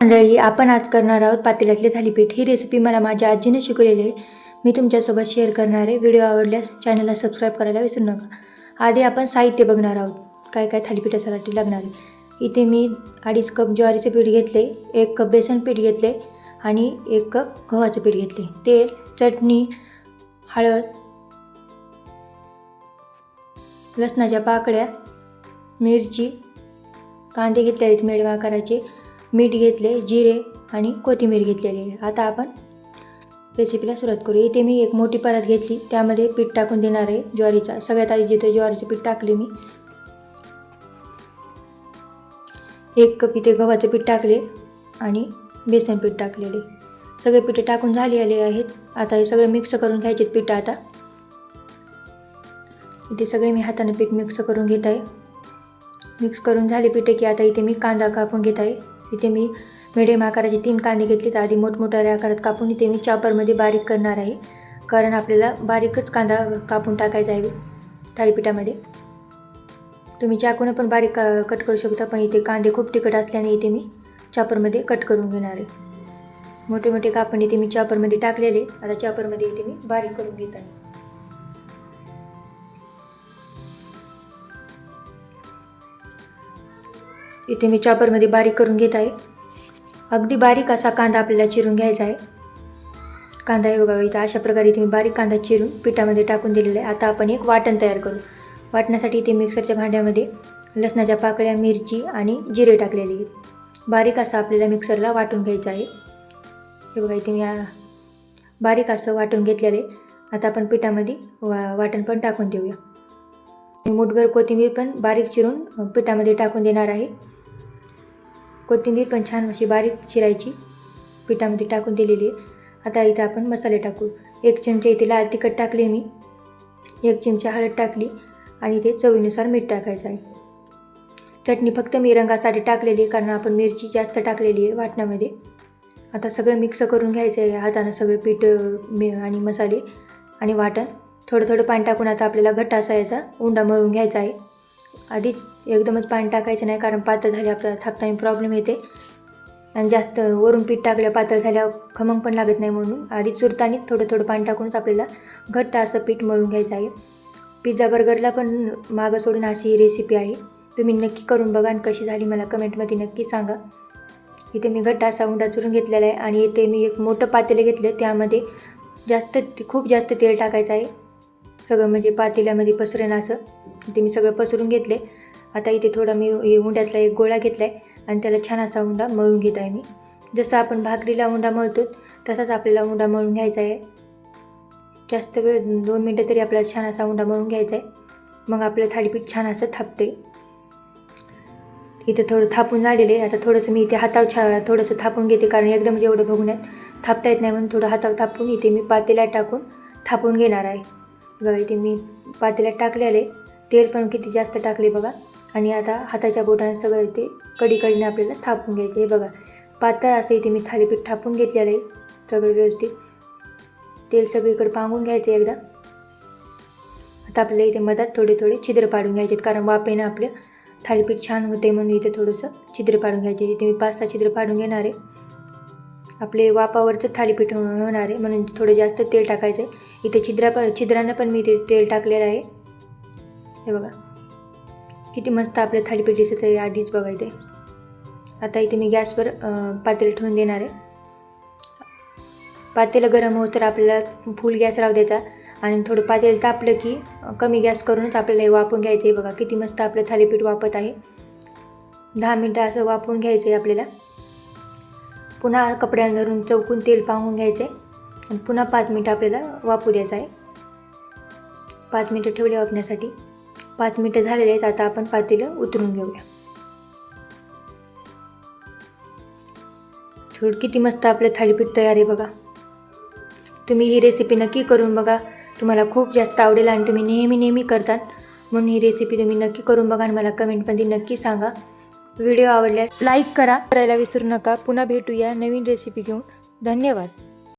मंडळी आपण आज करणार आहोत पातेल्यातले थालीपीठ. ही रेसिपी मला माझ्या आजीने शिकवलेली आहे. मी तुमच्यासोबत शेअर करणार आहे. व्हिडिओ आवडल्यास चॅनलला सबस्क्राईब करायला विसरू नका. आधी आपण साहित्य बघणार आहोत. काय काय थालीपीठासाठी लागणार आहे. इथे मी अडीच कप ज्वारीचं पीठ घेतले एक कप बेसन पीठ घेतले आणि एक कप गव्हाचं पीठ घेतले. तेल चटणी हळद लसणाच्या पाकळ्या मिरची कांदे घेतले आहेत मेडवा आकाराचे. मीठ घेतले जिरे आणि कोथिंबीर घेतलेली. आहे आता आपण रेसिपीला सुरुवात करू इथे मी एक मोठी परात घेतली. त्यामध्ये पीठ टाकून देणार आहे ज्वारीचा. सगळ्यात आधी जिथे ज्वारीचे पीठ टाकले मी एक कप इथे गव्हाचे पीठ टाकले आणि बेसन पीठ टाकलेले. सगळे पिठे टाकून झाले आले आहेत. आता हे सगळं मिक्स करून घ्यायचे पीठ आता. इथे सगळे मी हाताने पीठ मिक्स करून घेत आहे. मिक्स करून झाले पिठे की आता इथे मी कांदा कापून घेत आहे. इथे मी मिडियम आकाराचे तीन कांदे घेतले तर आधी मोठमोठ्या आकारात कापून इथे मी चॉपरमध्ये बारीक करणार आहे. कारण आपल्याला बारीकच कांदा कापून टाकायचा आहे थालीपीठामध्ये तुम्ही चाकून पण बारीक कट करू शकता पण इथे कांदे खूप तिखट असल्याने इथे मी चॉपरमध्ये कट करून घेणार आहे. मोठे मोठे कापण इथे मी चॉपरमध्ये टाकलेले. आता चॉपरमध्ये इथे मी बारीक करून घेत आहे. इथे मी चॉपरमध्ये बारीक करून घेत आहे. अगदी बारीक असा कांदा आपल्याला चिरून घ्यायचा आहे. कांदा हे बघा इथं अशा प्रकारे इथे मी बारीक कांदा चिरून पिठामध्ये टाकून दिलेला आहे. आता आपण एक वाटण तयार करू. वाटण्यासाठी इथे मिक्सरच्या भांड्यामध्ये लसणाच्या पाकळ्या मिरची आणि जिरे टाकलेले आहेत. बारीक असं आपल्याला मिक्सरला वाटून घ्यायचं आहे. हे बघा इथे मी बारीक असं वाटून घेतलेलं आहे. आता आपण पिठामध्ये वा वाटण पण टाकून देऊया. मुठभर कोथिंबीर पण बारीक चिरून पिठामध्ये टाकून देणार आहे. कोथिंबीर पण छान अशी बारीक चिरायची. पिठामध्ये टाकून दिलेली आहे. आता इथं आपण मसाले टाकू. एक चमचा इथे लाल तिखट टाकले मी. एक चमचा हळद टाकली आणि इथे चवीनुसार मीठ टाकायचं आहे. चटणी फक्त मी रंगासाठी टाकलेली आहे कारण आपण मिरची जास्त टाकलेली आहे वाटणामध्ये. आता सगळं मिक्स करून घ्यायचं आहे. हातानं सगळं पीठ मी आणि मसाले आणि वाटण. थोडं थोडं पाणी टाकून आता आपल्याला घट्ट असा याचा उंडा मळून घ्यायचा आहे. आधीच एकदमच पाणी टाकायचं नाही कारण पातळ झाले आपल्याला थापताना प्रॉब्लेम येते. आणि जास्त वरून पीठ टाकलं पातळ झाल्यावर खमंग पण लागत नाही म्हणून. आधी चुरतानी थोडं थोडं पाणी टाकूनच आपल्याला घट्ट असं पीठ मळून घ्यायचं आहे. पिझ्झा बर्गरला पण मागं सोडून अशी ही रेसिपी आहे. तुम्ही नक्की करून बघा आणि कशी झाली मला कमेंटमध्ये नक्की सांगा. इथे मी घट्ट असा उंडा चुरून घेतलेला आहे आणि इथे मी एक मोठं पातेलं घेतलं त्यामध्ये जास्त खूप जास्त तेल टाकायचं आहे. सगळं म्हणजे पातेल्यामध्ये पसरेन असं. ते मी सगळं पसरून घेतले. आता इथे थोडा मी उंड्यातला एक गोळा घेतला आहे आणि त्याला छान असा उंडा मळून घेत आहे मी. जसं आपण भाकरीला उंडा मळतो तसाच आपल्याला उंडा मळून घ्यायचा आहे. जास्त वेळ दोन मिनटं तरी आपल्याला छान असा उंडा मळून घ्यायचा आहे. मग आपलं थालीपीठ छान असं थापते. इथे थोडं थापून झालेले आहे. आता थोडंसं मी इथे हातावर छा थोडंसं थापून घेते कारण एकदम जेवढं बघून थापता येत नाही म्हणून थोडं हातावर थापून इथे मी पातेला टाकून थापून घेणार आहे. बघा इथे मी पातेल्यात टाकलेले तेल पण किती जास्त टाकले बघा. आणि आता हाताच्या बोटाने सगळं इथे कडीकडीने आपल्याला थापून घ्यायचे. हे बघा पातळ असं इथे मी थालीपीठ थापून घेतलेलं आहे सगळं व्यवस्थित. तेल सगळीकडे पांगून घ्यायचं एकदा. आता आपल्याला इथे मधात थोडे थोडे छिद्र पाडून घ्यायचे आहेत. कारण वापेनं आपलं थालीपीठ छान होते म्हणून इथे थोडंसं छिद्र पाडून घ्यायचे इथे मी पाच सहा छिद्र पाडून घेणार आहे. आपले वापावरचं थालीपीठ हो- होणार आहे म्हणून थोडं जास्त तेल टाकायचं आहे. इथे छिद्रा पण छिद्रानं पण मी ते तेल टाकलेलं आहे. हे बघा. किती मस्त आपलं थालीपीठ दिसत आहे आधीच बघा इथे आता इथे मी गॅसवर पातेल पातेलं ठेवून देणार आहे. पातेलं गरम होत तर आपल्याला फुल गॅस राहू द्यायचा. आणि थोडं पातेलं तापलं की कमी गॅस करूनच आपल्याला हे वापरून घ्यायचं आहे. बघा किती मस्त आपलं थालीपीठ वापत आहे. दहा मिनटं असं वापरून घ्यायचं आहे आपल्याला. पुन्हा कपड्यानं धरून चौकून तेल पाहून घ्यायचे. आणि पुन्हा पाच मिनटं आपल्याला वापू द्यायचं आहे. पाच मिनटं ठेवले वापण्यासाठी पाच मिनटं झालेले आहेत. आता आपण पातेलं उतरून घेऊया. थोड किती मस्त आपलं थालीपीठ तयार आहे बघा. तुम्ही ही रेसिपी नक्की करून बघा. तुम्हाला खूप जास्त आवडेल आणि तुम्ही नेहमी नेहमी करतात. म्हणून ही रेसिपी तुम्ही नक्की करून बघा आणि मला कमेंटमध्ये नक्की सांगा. व्हिडिओ आवडल्यास लाईक करा करायला विसरू नका. पुन्हा भेटूया नवीन रेसिपी घेऊन. धन्यवाद.